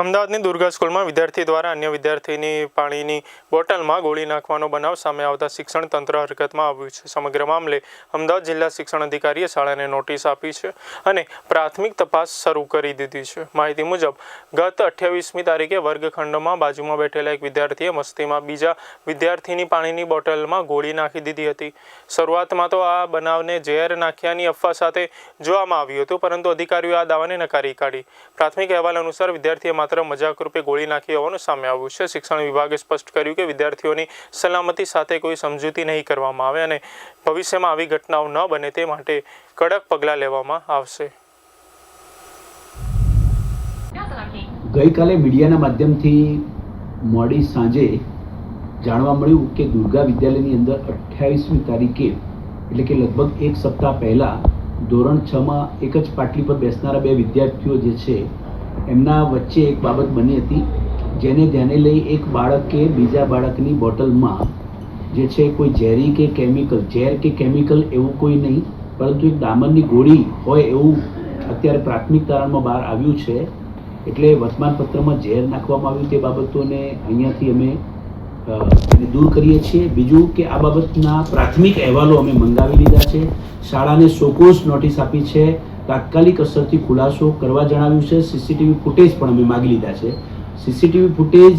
અમદાવાદની દુર્ગા સ્કૂલમાં વિદ્યાર્થી દ્વારા અન્ય વિદ્યાર્થીની પાણીની બોટલમાં ગોળી નાખવાનો બનાવ સામે આવતા શિક્ષણ તંત્ર હરકતમાં આવ્યું છે. સમગ્ર મામલે અમદાવાદ જિલ્લા શિક્ષણ અધિકારીએ શાળાને નોટિસ આપી છે અને પ્રાથમિક તપાસ શરૂ કરી દીધી છે. માહિતી મુજબ, ગત અઠ્યાવીસમી તારીખે વર્ગખંડમાં બાજુમાં બેઠેલા એક વિદ્યાર્થીએ મસ્તીમાં બીજા વિદ્યાર્થીની પાણીની બોટલમાં ગોળી નાખી દીધી હતી. શરૂઆતમાં તો આ બનાવને ઝેર નાખ્યાની અફવા સાથે જોવામાં આવ્યું હતું, પરંતુ અધિકારીઓ આ દાવાને નકારી કાઢી. પ્રાથમિક અહેવાલ અનુસાર વિદ્યાર્થીએ માત્ર મજાક રૂપે ગોળી નાખી હોવાનું સામે આવ્યું છે. શિક્ષણ વિભાગે સ્પષ્ટ કર્યું કે વિદ્યાર્થીઓની સલામતી સાથે કોઈ સમજૂતી નહીં કરવામાં આવે અને ભવિષ્યમાં આવી ઘટનાઓ ન બને તે માટે કડક પગલાં લેવામાં આવશે. ગઈકાલે મીડિયાના માધ્યમથી મોડી સાંજે જાણવા મળ્યું કે દુર્ગા વિદ્યાલયની અંદર અઠ્યાવીસમી તારીખે એટલે કે લગભગ એક સપ્તાહ પહેલાં ધોરણ છમાં એક જ પાટલી પર બેસનારા બે વિદ્યાર્થીઓ જે છે એમના વચ્ચે એક બાબત બની હતી, જેને ધ્યાને લઈ એક બાળકે બીજા બાળકની બોટલમાં, જે છે કોઈ ઝેરી કે કેમિકલ, ઝેર કે કેમિકલ એવું કોઈ નહીં, પરંતુ એક ડામરની ગોળી હોય એવું અત્યારે પ્રાથમિક તારણમાં બહાર આવ્યું છે, એટલે વર્તમાનપત્રમાં ઝેર નાખવામાં આવ્યું તે બાબતોને અહીંયાથી અમે એને દૂર કરીએ છીએ. બીજું કે આ બાબતના પ્રાથમિક અહેવાલો અમે મંગાવી લીધા છે. શાળાને શોકોસ નોટિસ આપી છે. તાત્કાલિક અસરથી ખુલાસો કરવા જણાવ્યું છે. સીસીટીવી ફૂટેજ પણ અમે માગી લીધા છે. સીસીટીવી ફૂટેજ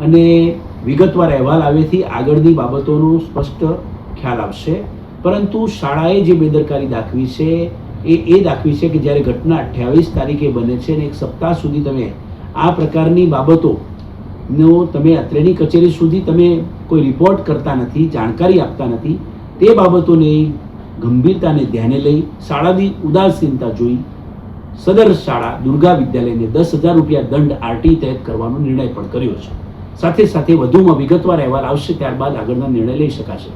અને વિગતવાર અહેવાલ આવેથી આગળની બાબતોનો સ્પષ્ટ ખ્યાલ આવશે. પરંતુ શાળાએ જે બેદરકારી દાખવી છે, એ એ દાખવી છે કે જ્યારે ઘટના અઠ્યાવીસ તારીખે બને છે અને એક સપ્તાહ સુધી તમે આ પ્રકારની બાબતોનો તમે અત્રેની કચેરી સુધી તમે કોઈ રિપોર્ટ કરતા નથી, જાણકારી આપતા નથી, તે બાબતોની ગંભીરતાને ધ્યાને લઈ શાળાની ઉદાસીનતા જોઈ સદર શાળા દુર્ગા વિદ્યાલયને દસ હજાર રૂપિયા દંડ આરટી તહેત કરવાનો નિર્ણય પણ કર્યો છે. સાથે સાથે વધુમાં વિગતવાર અહેવાલ આવશે ત્યારબાદ આગળના નિર્ણય લઈ શકાશે.